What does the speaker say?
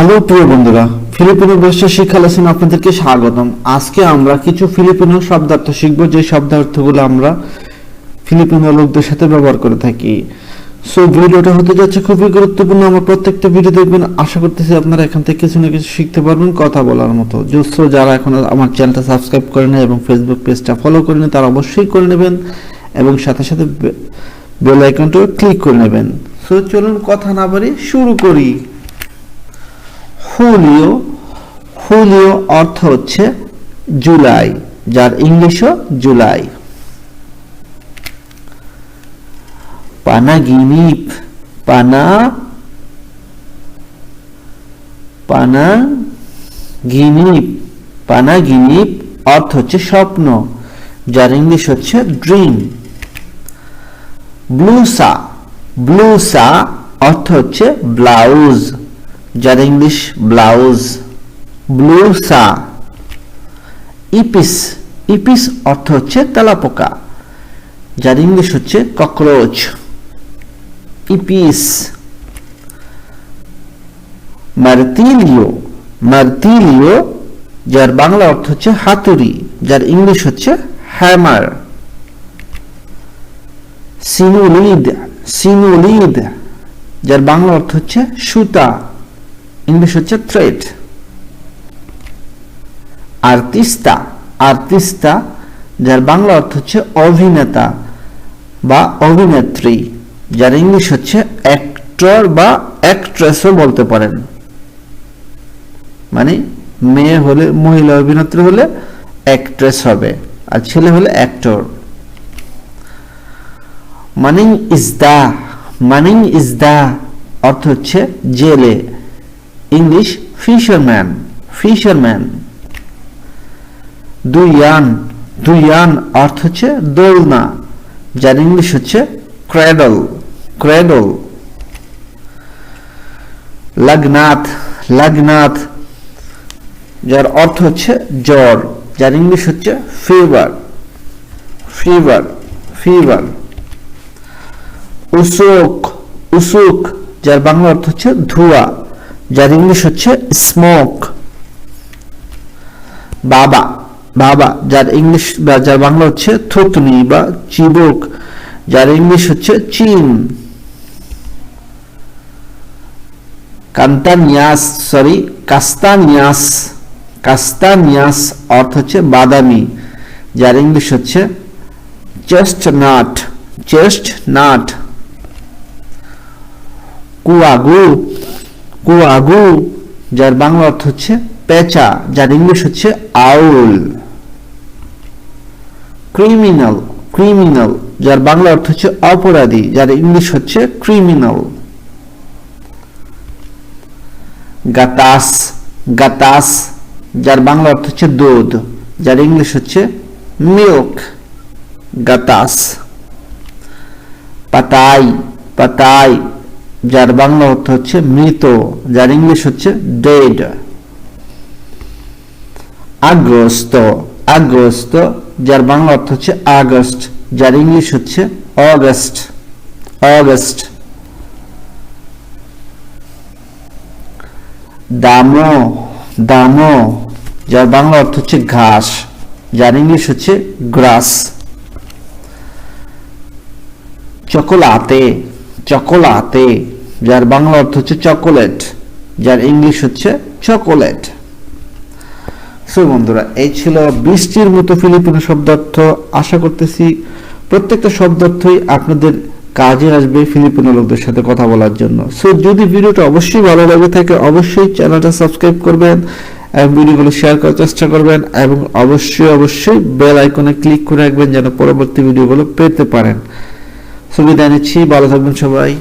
Hello প্রিয় বন্ধুরা, Filipino ভাষা শিক্ষা লেসন আপনাদেরকে স্বাগতম। আজকে আমরা কিছু ফিলিপিনো শব্দার্থ শিখব, যে শব্দার্থগুলো আমরা ফিলিপিনো লোকদের সাথে ব্যবহার করে থাকি। সো ভিডিওটা হতে যাচ্ছে খুবই গুরুত্বপূর্ণ। আমার প্রত্যেকটা ভিডিও দেখবেন, আশা করতেছি আপনারা এখান থেকে কিছু না কিছু শিখতে পারবেন কথা বলার মতো। জোসো যারা এখন আমার চ্যানেলটা সাবস্ক্রাইব করে নেয় এবং ফেসবুক পেজটা ফলো করে নেয় তারা অবশ্যই করে নেবেন এবং সাথে সাথে বেল আইকনটাও ক্লিক করে নেবেন। সো চলুন কথা না বাড়ি শুরু করি। হুলিও হুলিও অর্থ হচ্ছে জুলাই, যার ইংলিশও জুলাই। পানাগিনিপ পানা পানা গিনিপ পানাগিনিপ অর্থ হচ্ছে স্বপ্ন, যার ইংলিশ হচ্ছে ড্রিম। ব্লুসা ব্লুসা অর্থ হচ্ছে ব্লাউজ। যার ইংলিশ ব্লাউজ ব্লুসা ইপিস ইপিস অর্থ হচ্ছে তেলাপোকা যার ইংলিশ হচ্ছে ককরোচ, ইপিস, মার্তিলিও মার্তিলিও, যার বাংলা অর্থ হচ্ছে হাতুড়ি, যার ইংলিশ হচ্ছে হ্যামার, সিনুলিদ সিনুলিদ, যার বাংলা অর্থ হচ্ছে সুতা ইংলিশ হচ্ছে থ্রেড আর্টিস্তা আর্টিস্তা যার বাংলা অর্থ হচ্ছে অভিনেতা বা অভিনেত্রী, যার ইংলিশ হচ্ছে অ্যাক্টর বা অ্যাক্ট্রেসও বলতে পারেন। মানে মেয়ে হলে, মহিলা অভিনেত্রী হলে অ্যাক্ট্রেস হবে, আর ছেলে হলে actor meaning is the meaning is the অর্থ হচ্ছে জেলে। ইংলিশ ফিশারম্যান ফিশারম্যান দুইয়ান দুইয়ান অর্থ হচ্ছে দোলনা, যার ইংলিশ হচ্ছে ক্র্যাডল ক্র্যাডল লগ্নাথ লগ্নাথ যার অর্থ হচ্ছে জ্বর, যার ইংলিশ হচ্ছে ফিভার ফিভার ফিভার উসুক উসুক যার বাংলা অর্থ হচ্ছে ধোঁয়া যার ইংলিশ হচ্ছে স্মোক বাবা বাবা, যার ইংলিশ বা যার বাংলা হচ্ছে থুতনি বা চিবুক, যার ইংলিশ হচ্ছে চিন। কান্তানিয়াস সরি কাস্তানিয়াস কাস্তানিয়াস অর্থ হচ্ছে বাদামি, যার ইংলিশ হচ্ছে চেস্ট নাট চেস্ট নাট কুয়াগু কুয়াগু যার বাংলা অর্থ হচ্ছে পেঁচা, যার ইংলিশ হচ্ছে আউল। ক্রিমিনাল ক্রিমিনাল, যার বাংলা অর্থ হচ্ছে অপরাধী, যার ইংলিশ হচ্ছে ক্রিমিনাল। গাতাস গাতাস, যার বাংলা অর্থ হচ্ছে দুধ, যার ইংলিশ হচ্ছে মিল্ক গাতাস। পাতাই পাতাই যার বাংলা অর্থ হচ্ছে মৃত, যার ইংলিশ হচ্ছে ডেড আগ্রস্ত আগ্রস্ত যার বাংলা অর্থ হচ্ছে আগস্ট, যার ইংলিশ হচ্ছে অগস্ট অগস্ট. দামো দামো, যার বাংলা অর্থ হচ্ছে ঘাস, যার ইংলিশ হচ্ছে গ্রাস. চকোলাতে চকোলাতে যার বাংলা অর্থ হচ্ছে চকোলেট যার ইংলিশ হচ্ছে চকোলেট সো বন্ধুরা, এই ছিল বৃষ্টির মতো ফিলিপিনো শব্দার্থ আশা করতেছি প্রত্যেকটা শব্দার্থই আপনাদের কাজে আসবে ফিলিপিনো লোকদের সাথে কথা বলার জন্য। সো যদি ভিডিওটা অবশ্যই ভালো লাগে থাকে, অবশ্যই চ্যানেলটা সাবস্ক্রাইব করবেন এবং ভিডিওগুলো শেয়ার করার চেষ্টা করবেন এবং অবশ্যই অবশ্যই বেল আইকনে ক্লিক করে রাখবেন যেন পরবর্তী ভিডিওগুলো পেতে পারেন। সুবিধা নিচ্ছি ভালো থাকবেন সবাই।